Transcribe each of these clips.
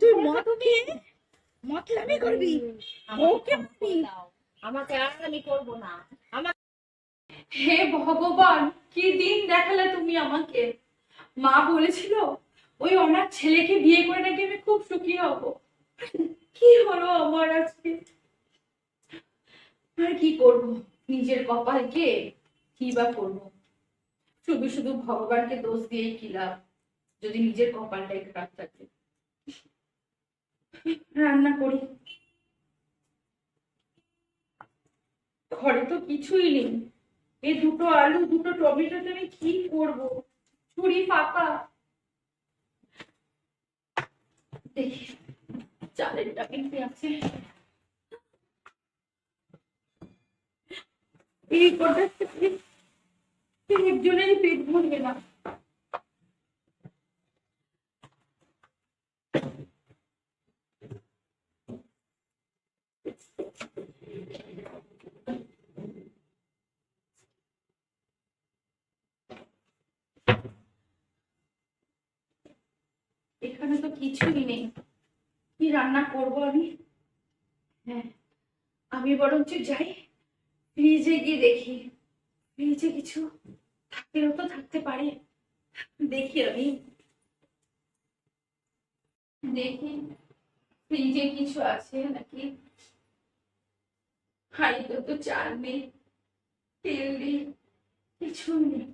তুই খেয়ে মতলামি করবি? ওকে মারবি? আমাকে আর আমি করব না। আমার হে ভগবান কি দিন দেখালে তুমি আমাকে? মা বলেছিল ওই ওনার ছেলেকে বিয়ে করে নাকি আমি খুব সুখী হব। কি হলো আমার আজকে? আর কি করব? নিজের কপালকে কি বা করব? শুধু শুধু ভগবানকে দোষ দিয়েই কি লাভ? যদি নিজের কপালটাই খারাপ থাকে। রান্না করি। ঘরে তো কিছুই নেই। এই দুটো আলু, দুটো টমেটোতে আমি কি করব? ছুরি ফাঁকা। চালের প্যাকেট কি আছে। এই কটা থেকে একজনেরই পেট ভরবে না এখানে তো কিছুই নেই। কি রান্না করব আমি? হ্যাঁ আমি বরঞ্চ যাই, ফ্রিজে গিয়ে দেখি। ফ্রিজে কিছু থাকলেও তো থাকতে পারে। দেখি আমি। দেখি ফ্রিজে কিছু আছে নাকি? হাঁড়িতে তো চাল নেই, তেল নেই কিছু নেই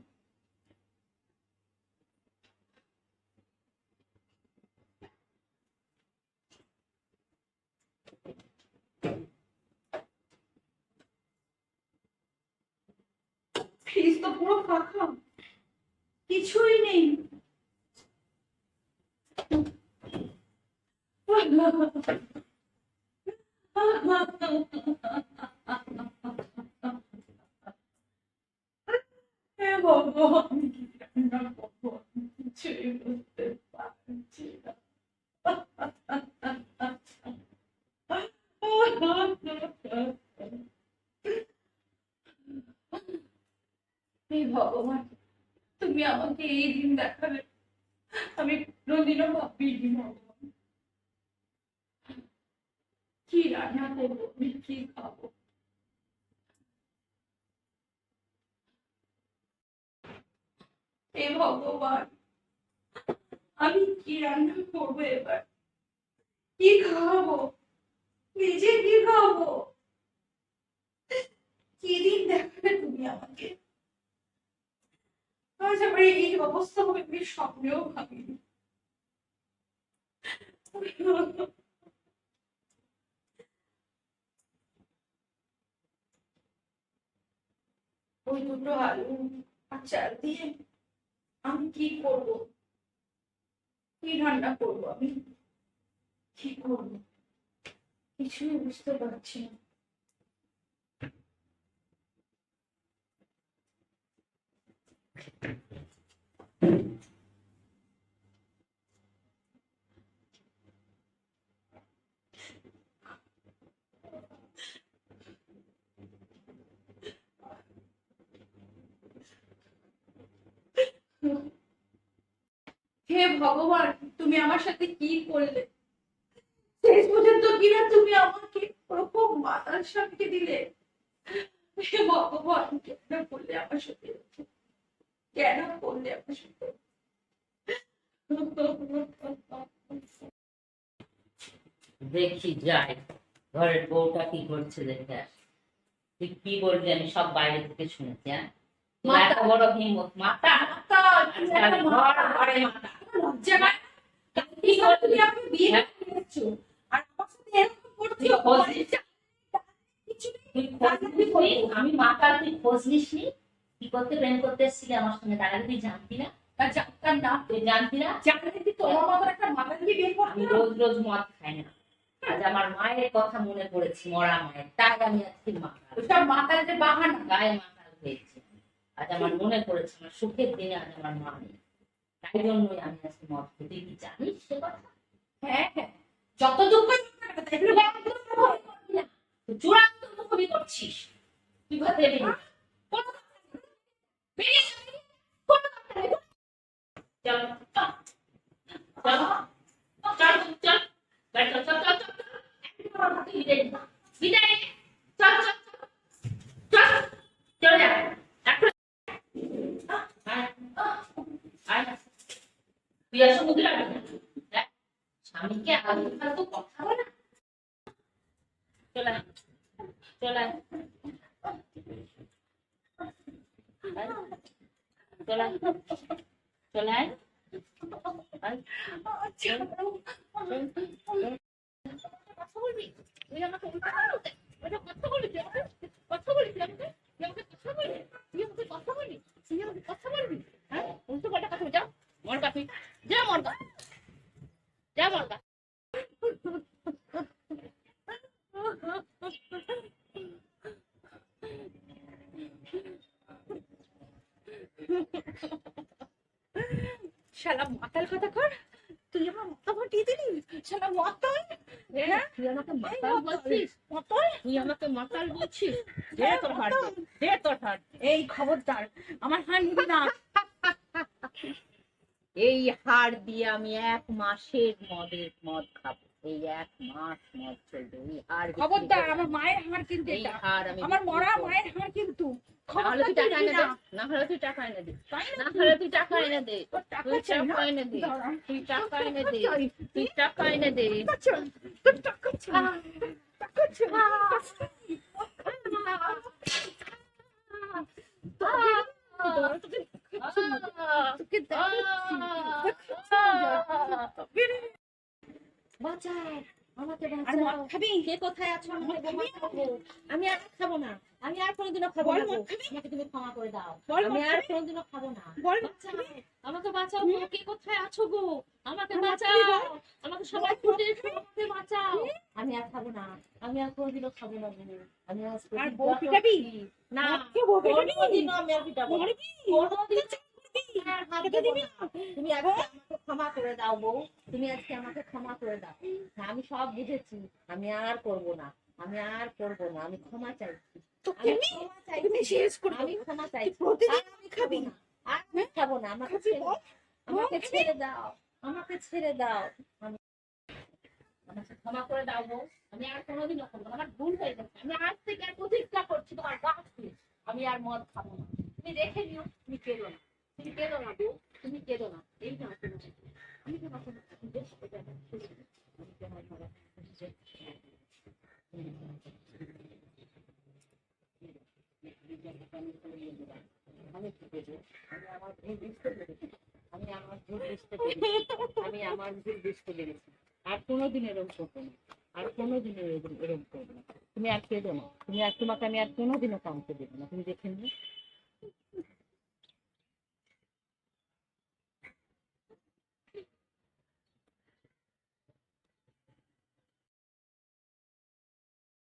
ফ্রিজ তো পুরো ফাঁকা। কিছুই নেই। হে ভগবান, আমি কি রান্না করব? আমি কিছুই বুঝতে পারছি না। হে ভগবান, তুমি আমাকে এই দিন দেখাবে। আমি কোনোদিনও ভাবিনি ভগবান। কি রান্না করব, আমি কি খাব? হে ভগবান, আমি কি রান্না করব এবার? কি খাওয়াবো নিজে কি খাওয়াবো কি দিন দেখাবে তুমি আমাকে? অবস্থা হবে আমি স্বপ্নেও ভাবিনি ওই দুটো আলু আর চাল দিয়ে আমি কি করব? কি রান্না করব আমি? কি করব? কিছুই বুঝতে পারছি না। হে ভগবান, তুমি আমার সাথে কি করলে? শেষ পর্যন্ত কিনা তুমি আমাকে ওরকম মাতার স্বামীকে দিলে? হে ভগবান, কেন করলে আমার সাথে? কেন করলে আমার সাথে? দেখি যাই ঘরের বউটা কি করছে দেখে আসি তুই কি বলবি আমি সব বাইরে থেকে শুনেছি হ্যাঁ মাথা। বড় হিম্মত মাথা আচ্ছা, একটা ঘর মাতা। ঘরে মাথা লজ্জা নাই? কি করে তুমি বিয়ে করে আর আমার সাথে এরকম করছ? তুই খোঁজ নিস। তুই খোঁজ? আমি নিসনি কি করতে প্রেম করতে এসেছিলি আমার সঙ্গে তার আগে তুই জানতি না তার জানতাম জানতি না? জানলে কি তোমার মতো একটা মাথা দিয়ে বিয়ে আমি রোজ রোজ মদ খাই না। আজ আমার মায়ের কথা মনে পড়েছে মরা মায়ের। তাই আমি আজকে মাথা ওটা মাথার যে বাহানা। গায়ে মাথা হয়েছে। আজ আমার মনে পড়েছে আমার সুখের দিনে আজ আমার মা নেই। তাই জন্যই আমি আজকে মদ খাই। কি জানিস সে কথা? হ্যাঁ, হ্যাঁ। যত দুঃখ চূড়ান্ত করছিস। তুই। বেরিয়ে চল চল তুই আসো মুদি স্বামীকে আগে কথা বলে চলে চলে চলে কথা বলবি হ্যাঁ যা মর কাপি যা মর গা যা মর গা শালা মাতাল কথা কর। তুই আমার মাথা ফাটিয়ে দিলি শালা মাতাল। হ্যাঁ? তুই আমাকে মাতাল বলছিস? মাতাল। তুই আমাকে মাতাল বলছিস? দে তোর হাত দে, দে তোর হাত এই খবরদার আমার হার নিবি না। এই হার দিয়ে আমি এক মাসের মদের মদ খাব। এই এক মাস মদ চলবে এই হার খবরদার আমার মায়ের হার কিন্তু এটা আমার মরা মায়ের হার কিন্তু তুই টাকা এনে দে না। হলে তুই টাকা এনে দে না হলে তুই টাকা এনে দে তুই টাকা এনে দে তুই টাকা এনে দে তুই টাকা এনে দে টাকা টাকা টাকা বাঁচাও আমাকে বাঁচাও। খাবি? কে কোথায় আছো আমাকে মদ আমি আর খাব না। আমি আর কোনোদিনও খাব না মদ গো। খাবি? আমাকে তুমি ক্ষমা করে দাও। আমি আর কোনোদিনও খাব না। বল মদ বাঁচাও। খাবি? আমাকে বাঁচাও গো। কে কোথায় আছো গো? আমাকে বাঁচাও। আমাকে সবাই ছুটে এসো বাঁচাও। আমি আর খাব না। আমি আর কোনোদিনও খাব না গো। আমি আজ আর বউ পিটাবি? না বউ পিটাবি? আমি আর পিটাবো। কোনোদিন। তুমি ক্ষমা করে দাও বউ। তুমি আজকে আমাকে ক্ষমা করে দাও। হ্যাঁ, আমি সব বুঝেছি। আমি আর করব না। আমি আর করব না। আমি ক্ষমা চাইছি। আমি ক্ষমা চাইছি আমি খাবি। না। আর আমি খাব না। আমাকে? আমাকে ছেড়ে দাও। আমাকে ছেড়ে দাও। আমি আমাকে ক্ষমা করে দাও বউ। আমি আর কোনোদিনও না। আমার ভুল হয়ে গেছে। আমি আজ থেকে আর প্রতিজ্ঞা করছি তোমার গাছ আমি আর মদ খাব না। তুমি রেখে নিও। তুমি কেঁদো না। তুমি কেঁদো না বউ। তুমি কেঁদো না। এই না আমি আমি আমার ভুল বুঝতে পেরেছি আর কোনোদিন এরকম করব না। আর কোনোদিন এরকম করব না তুমি আর কেঁদো না তুমি আর তোমাকে আমি আর কোনোদিনও কামতে দেবো না। তুমি দেখে নিও।